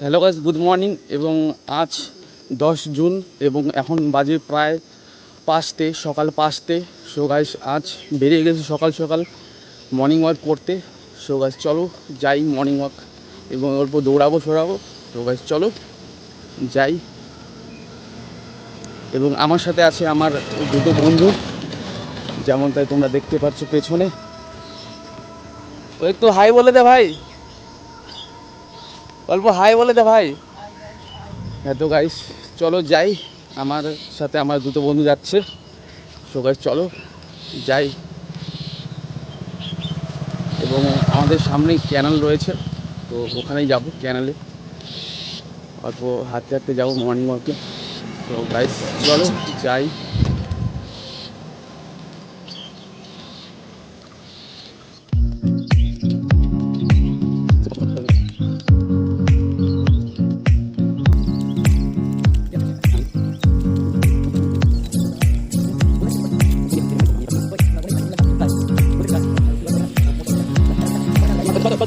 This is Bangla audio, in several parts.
হ্যালো গাইস গুড মর্নিং এবং আজ দশ জুন এবং এখন বাজে প্রায় পাঁচটে, সকাল পাঁচটে। সো গাইস আজ বেরিয়ে গেছে সকাল সকাল মর্নিং ওয়াক করতে। সো গাইস চলো যাই মর্নিং ওয়াক এবং অল্প দৌড়াবো, সরাবো। তো গাইস চলো যাই এবং আমার সাথে আছে আমার দুটো বন্ধু। যেমন তাই তোমরা দেখতে পাচ্ছ পেছনে। ও একটু হাই বলে দে ভাই। অল্প হাই বলে দে ভাই। হ্যাঁ তো গাইস চলো যাই। আমার সাথে আমার দুটো বন্ধু যাচ্ছে। সো গাইস চলো যাই। এবং আমাদের সামনেই ক্যানেল রয়েছে। তো ওখানেই যাব ক্যানেলে অল্প হাঁটতে হাঁটতে যাব মর্নিং ওয়াকে তো গাইস চলো যাই।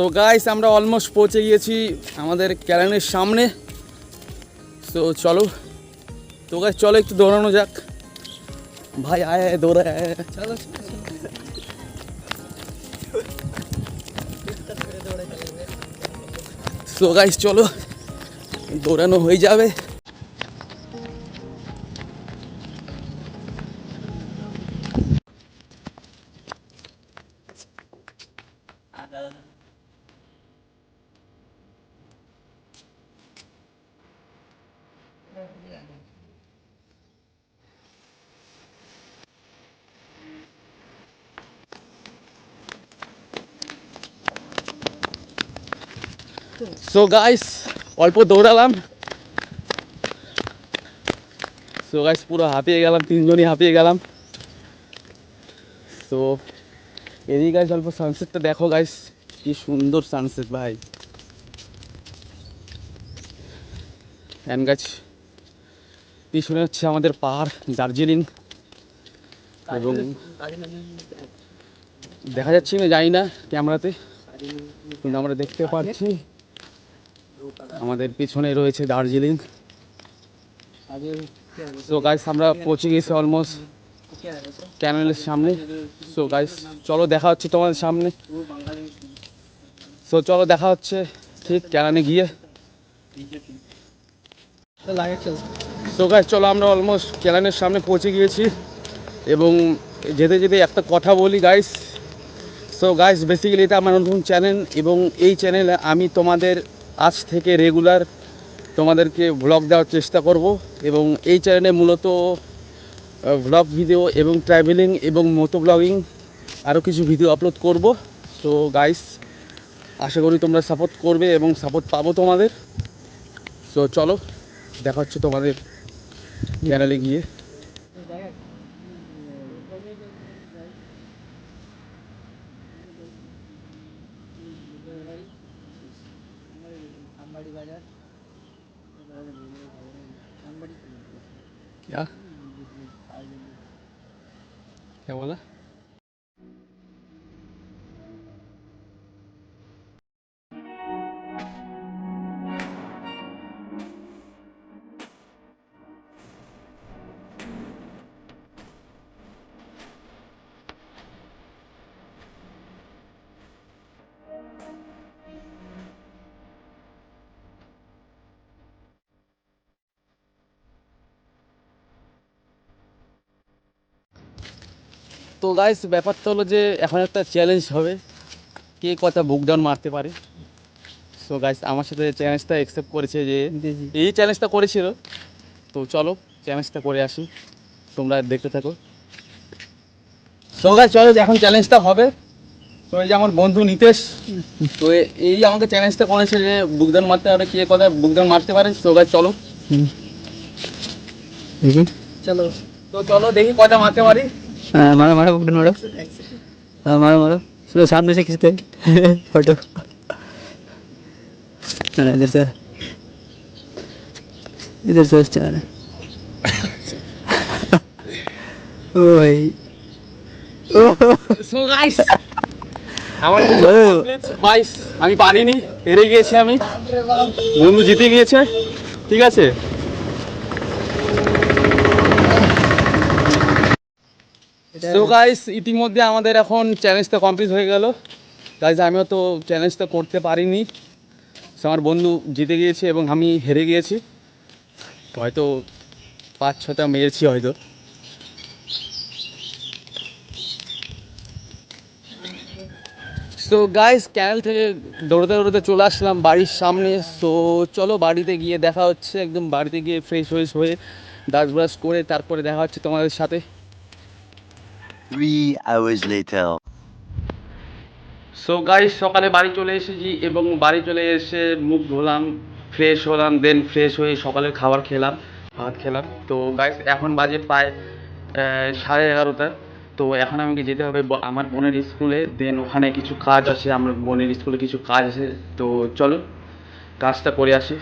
সো গাইস আমরা অলমোস্ট পৌঁছে গিয়েছি আমাদের ক্যালেনের সামনে। সো চলো। তো গাইস চলো একটু দৌড়ানো যাক। ভাই, আয় আয় দৌড়ায় আয় চলো সো গাইস চলো। দৌড়ানো হয়ে যাবে। সো গাইস অল্প দৌড়ালাম। সো গাইস পুরো হাঁপিয়ে গেলাম, তিনজনই হাঁপিয়ে গেলাম। তো এদিকে গাইস অল্প সানসেটটা দেখো গাইস কি সুন্দর সানসেট ভাই। ফ্যান গাছ পিছনে হচ্ছে আমাদের পাহাড়, দার্জিলিং এবং দেখা যাচ্ছে না জানি না ক্যামেরাতে, কিন্তু আমরা দেখতে পাচ্ছি আমাদের পিছনে রয়েছে দার্জিলিং। সো গাইস আমরা পৌঁছে গেছি অলমোস্ট ক্যানেলের সামনে। সো গাইস চলো দেখা হচ্ছে তোমাদের সামনে। সো চলো দেখা হচ্ছে ঠিক ক্যানানে গিয়ে। সো গাইস চলো আমরা অলমোস্ট ক্যানানের সামনে পৌঁছে গিয়েছি এবং যেতে যেতে একটা কথা বলি গাইস সো গাইস বেসিক্যালি এটা আমার নতুন চ্যানেল এবং এই চ্যানেলে আমি তোমাদের আজ থেকে রেগুলার তোমাদেরকে ভ্লগ দেওয়ার চেষ্টা করব এবং এই চ্যানেলে মূলত ভ্লগ ভিডিও এবং ট্রাভেলিং এবং মোটো ব্লগিং আরও কিছু ভিডিও আপলোড করব। তো গাইস আশা করি তোমরা সাপোর্ট করবে এবং সাপোর্ট পাবো তোমাদের। সো চলো, দেখা হচ্ছে তোমাদের क्या क्या? क्या बोला? তো গাইস ব্যাপারটা হলো যে এখন একটা চ্যালেঞ্জ হবে। কে কথা বুক ডাউন মারতে পারে। সো গাইস আমার সাথে চ্যালেঞ্জটা অ্যাকসেপ্ট করেছে যে এই চ্যালেঞ্জটা করেছিল। তো চলো চ্যালেঞ্জটা করে আসি। তোমরা দেখতে থাকো। সো গাইস চলো এখন চ্যালেঞ্জটা হবে। তো এই যে আমার বন্ধু নিতেশ তো এই যে আমাকে চ্যালেঞ্জটা করেছে যে বুকদান মারতে পারে কে কথা বুকদান মারতে পারে। সো গাইস চলো। চলো তো চলো দেখি কথা মারতে পারি। हाँ मारो मारो बुकडन मारो हाँ मारो मारो चलो सामने से खींचते हैं फोटो चलो इधर से इधर से चल ओ भाई ओ সো গাইস আমার ও, গাইস আমি পারিনি হেরে গিয়েছি আমি বন্ধু জিতে গিয়েছে ঠিক আছে তো গাইস ইতিমধ্যে আমাদের এখন চ্যালেঞ্জটা কমপ্লিট হয়ে গেল। গাইস আমিও তো চ্যালেঞ্জটা করতে পারিনি। আমার বন্ধু জিতে গিয়েছে এবং আমি হেরে গিয়েছি। হয়তো পাঁচ, ছটা মেরেছি হয়তো। সো গাইস ক্যানেল থেকে দৌড়তে দৌড়তে চলে আসলাম বাড়ির সামনে। সো চলো বাড়িতে গিয়ে দেখা হচ্ছে। একদম বাড়িতে গিয়ে ফ্রেশ ফ্রেশ হয়ে দাঁত ব্রাশ করে তারপরে দেখা হচ্ছে তোমাদের সাথে। Three hours later. So guys সকালে বাড়ি চলে এসেছি এবং বাড়ি চলে এসে মুখ ধোলাম ফ্রেশ হলাম দেন ফ্রেশ হয়ে সকালের খাবার খেলাম ভাত খেলাম। তো গাইস এখন বাজে প্রায় সাড়ে এগারোটা। তো এখন আমাকে যেতে হবে ব- আমার বোনের স্কুলে দেন ওখানে কিছু কাজ আছে আমার বোনের স্কুলে কিছু কাজ আছে। তো চলো কাজটা করে আসি।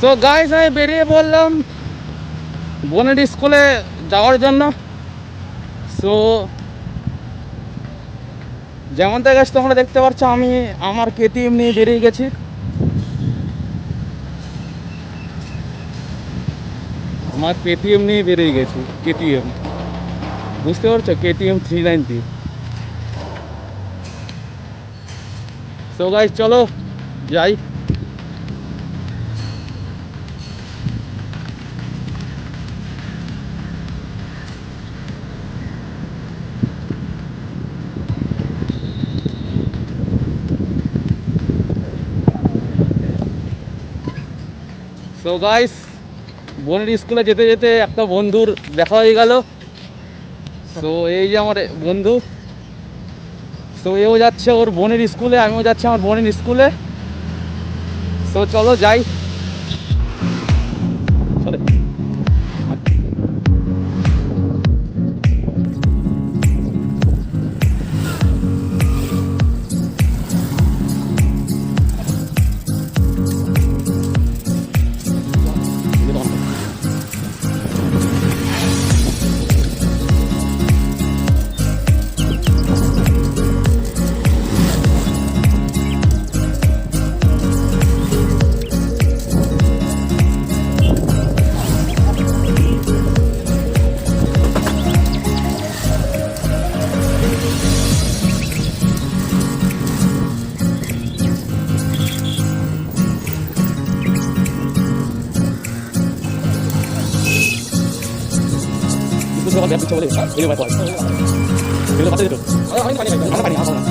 সো গাইস আমি বেরিয়ে বললাম বোনের স্কুলে। যাওয়ার জন্য। সো যেমনটা গাছ তোমরা দেখতে পাচ্ছ, আমি আমার কেটিএম নিয়ে বেরিয়ে গেছি। আমার কেটিএম নিয়ে বেরিয়ে গেছি কেটিএম বুঝতে পারছ? KTM three ninety so guys চলো, যাই। সো গাইস বোনের স্কুলে যেতে যেতে একটা বন্ধুর দেখা হয়ে গেল। তো এই যে আমার বন্ধু সো এও যাচ্ছে ওর বোনের স্কুলে, আমিও যাচ্ছি আমার বোনের স্কুলে। তো চলো যাই। কিছু বলে ভিডিও বাই করে ভিডিও পাঠিয়ে দিত আমরা পারি আসো না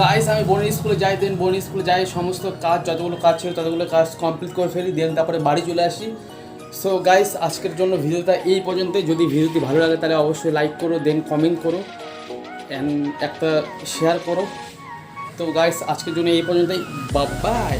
গাইস আমি বোনের স্কুলে যাই দেন বোনের স্কুলে যাই, সমস্ত কাজ, যতগুলো কাজ ছিল, ততগুলো কাজ কমপ্লিট করে ফেলি দেন তারপরে বাড়ি চলে আসি। সো গাইস আজকের জন্য ভিডিওটা এই পর্যন্ত যদি ভিডিওটি ভালো লাগে, তাহলে অবশ্যই লাইক করো দেন কমেন্ট করো অ্যান্ড একটা শেয়ার করো। তো গাইস আজকের জন্য এই পর্যন্তই। বাই